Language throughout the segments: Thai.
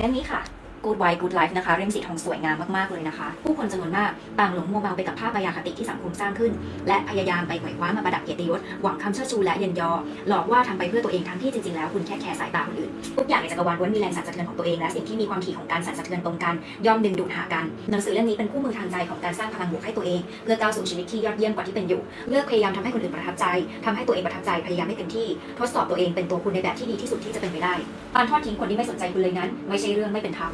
เล่มนี้ค่ะ Good Wife Good Life นะคะเล่มสีทองสวยงามมากๆเลยนะคะ ผู้คนจำนวนมากต่างหลงมัวเมาไปกับภาพมายาคติที่สังคมสร้างขึ้น และพยายามไปไขว่คว้ามาประดับเกียรติยศหวังคำเชิดชูและเยินยอ หลอกว่าทำไปเพื่อตัวเองทั้งที่จริงๆแล้วคุณแค่แคร์สายตาคนอื่นทุกอย่างในจักรวาลล้วนมีแรงสั่นสะเทือนของตัวเองและสิ่งที่มีความถี่ของการสั่นสะเทือนตรงกันย่อมดึงดูดหากันหนังสือเล่มนี้เป็นคู่มือทางใจของการสร้างพลังบวกให้ตัวเองเพื่อก้าวสู่ชีวิตที่ยอดเยี่ยมกว่าที่เป็นอยู่เลือกพยายามทำให้คนอื่นประทับใจทำให้ตัวเองประทับใจพยายามให้เต็มที่ ทดสอบตัวเองเป็นตัวคุณในแบบที่ดีที่สุดที่จะเป็นไปได้การทอดทิ้งคนที่ไม่สนใจคุณเลยนั้น ไม่ใช่เรื่องไม่เป็นธรรม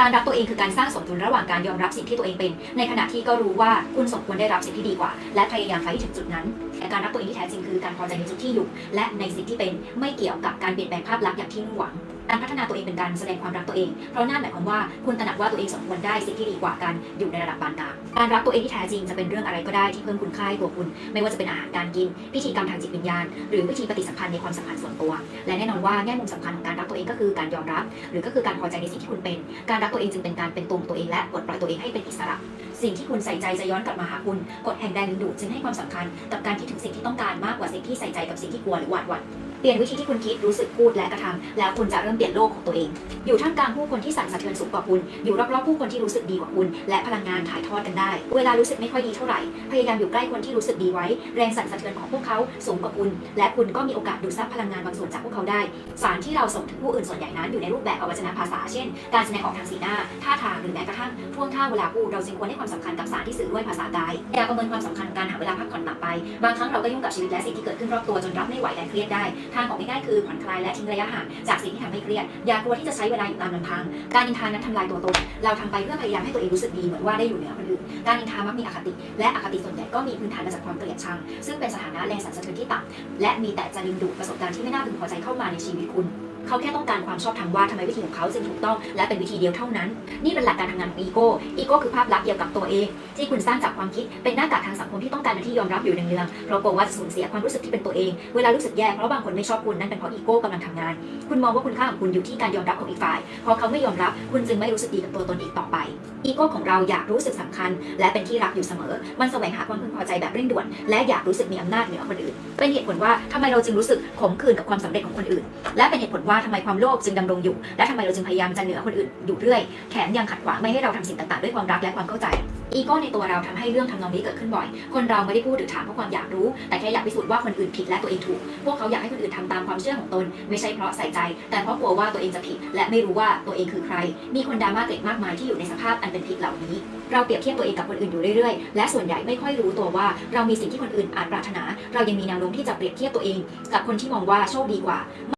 การรักตัวเองคือการสร้างสมดุลระหว่างการยอมรับสิ่งที่ตัวเองเป็น ในขณะที่ก็รู้ว่าคุณสมควรได้รับสิ่งที่ดีกว่า และพยายามไปให้ถึงจุดนั้นแต่การรักตัวเองที่แท้จริงคือการพอใจในจุดที่อยู่ และในสิ่งที่เป็นไม่เกี่ยวกับการเปลี่ยนแปลงภาพลักษณ์อย่างที่มุ่งหวัง การพัฒนาตัวเองเป็นการแสดงความรักตัวเอง เพราะนั่นหมายความว่าคุณตระหนักว่าตัวเองสมควรได้สิ่งที่ดีกว่ากันอยู่ในระดับปานกลางการรักตัวเองที่แท้จริงจะเป็นเรื่องอะไรก็ได้ที่เพิ่มคุณค่าให้ตัวคุณ ไม่ว่าจะเป็นอาหารการกิน พิธีกรรมทางจิตวิญญาณ หรือวิธีปฏิสัมพันธ์ในความสัมพันธ์ส่วนตัว และแน่นอนว่าแง่มุมสำคัญของการรักตัวเองก็คือการยอมรับ หรือก็คือการพอใจในสิ่งที่คุณเป็น การรักตัวเองจึงเป็นการเป็นตัวของตัวเองและปลดปล่อยตัวเองให้เป็นอิสระสิ่งที่คุณใส่ใจจะย้อนกลับมาหาคุณกฎแห่งแรงดึงดูดจึงให้ความสำคัญกับการคิดถึงสิ่งที่ต้องการมากกว่าสิ่งที่ใส่ใจกับสิ่งที่กลัวหรือหวาดหวั่น ลี่ยนวิธีที่คุณคิดรู้สึกพูดและกระทำแล้วคุณจะเริ่มเปลี่ยนโลกของตัวเอง อยู่ท่ามกลางผู้คนที่สั่นสะเทือนสูงกว่าคุณ อยู่รอบๆผู้คนที่รู้สึกดีกว่าคุณ และพลังงานถ่ายทอดกันได้ เวลารู้สึกไม่ค่อยดีเท่าไหร่ พยายามอยู่ใกล้คนที่รู้สึกดีไว้ แรงสั่นสะเทือนของพวกเขาสูงกว่าคุณ และคุณก็มีโอกาสดูดซับพลังงานบางส่วนจากพวกเขาได้ สารที่เราส่งถึงผู้อื่นส่วนใหญ่นั้นอยู่ในรูปแบบอวัจนภาษา เช่น การแสดงออกทางสีหน้า ท่าทางหรือแม้กระทั่งท่วงท่าเวลาพูด เราจึงควรให้ความสำคัญกับสารที่สื่อด้วยภาษากาย อย่าประเมินความสำคัญการหาเวลาพักผ่อนต่ำไป บางครั้งเราก็ยุ่งกับชีวิตและสิ่งที่เกิดขึ้นรอบตัวจนรับไม่ไหวและเครียดได้ทางออกง่ายๆคือผ่อนคลายและทิ้งระยะห่างจากสิ่งที่ทำให้เครียด อย่ากลัวที่จะใช้เวลาอยู่ตามลำพัง การนินทานั้นทำลายตัวตน เราทำไปเพื่อพยายามให้ตัวเองรู้สึกดีเหมือนว่าได้อยู่เหนือคนอื่น การนินทามักมีอคติ และอคติส่วนใหญ่ก็มีพื้นฐานมาจากความเกลียดชัง ซึ่งเป็นสถานะแรงสั่นสะเทือนที่ต่ำและมีแต่จะดึงดูดประสบการณ์ที่ไม่น่าพึงพอใจเข้ามาในชีวิตคุณ เขาแค่ต้องการความชอบธรรมว่าทำไมวิธีของเขาจึงถูกต้องและเป็นวิธีเดียวเท่านั้น นี่เป็นหลักการทำงานของอีโก้อีโก้คือภาพลักษณ์เกี่ยวกับตัวเอง ที่คุณสร้างจากความคิดเป็นหน้ากากทางสังคมที่ต้องการเป็นที่ยอมรับอยู่เนืองๆเพราะกลัวว่าจะสูญเสียความรู้สึกที่เป็นตัวเอง เวลารู้สึกแย่เพราะบางคนไม่ชอบคุณนั่นเป็นเพราะอีโก้กำลังทำงาน คุณมองว่าคุณค่าของคุณอยู่ที่การยอมรับของอีกฝ่ายพอเขาไม่ยอมรับคุณจึงไม่รู้สึกดีกับตัวตนอีกต่อไปอีโก้ของเราอยากรู้สึกสำคัญ และเป็นที่รักอยู่เสมอ มันแสวงหาความพึงพอใจแบบเร่งด่วน และอยากรู้สึกมีอำนาจเหนือคนอื่น เป็นเหตุผลว่าทำไมเราจึงรู้สึกขมขื่นกับความสำเร็จของคนอื่น และเป็นเหตุผลว่าทำไมความโลภจึงดำรงอยู่ และทำไมเราจึงพยายามจะเหนือคนอื่นอยู่เรื่อยแถมยังขัดขวางไม่ให้เราทำสิ่งต่างๆ ด้วยความรักและความเข้าใจอีโก้ในตัวเราทำให้เรื่องทำนองนี้เกิดขึ้นบ่อย คนเราไม่ได้พูดหรือถามเพราะความอยากรู้ แต่แค่อยากพิสูจน์ว่าคนอื่นผิดและตัวเองถูก พวกเขาอยากให้คนอื่นทำตามความเชื่อของตน ไม่ใช่เพราะใส่ใจ แต่เพราะกลัวว่าตัวเองจะผิด และไม่รู้ว่าตัวเองคือใคร มีคนดราม่าเกล็ดมากมายที่อยู่ในสภาพอันเป็นผิดเหล่านี้ เราเปรียบเทียบตัวเองกับคนอื่นอยู่เรื่อยๆ และส่วนใหญ่ไม่ค่อยรู้ตัวว่า เรามีสิ่งที่คนอื่นอาจปรารถนา เรายังมีแนวโน้มที่จะเปรียบเทียบตัวเอง กับคนที่มองว่าโชคดีกว่า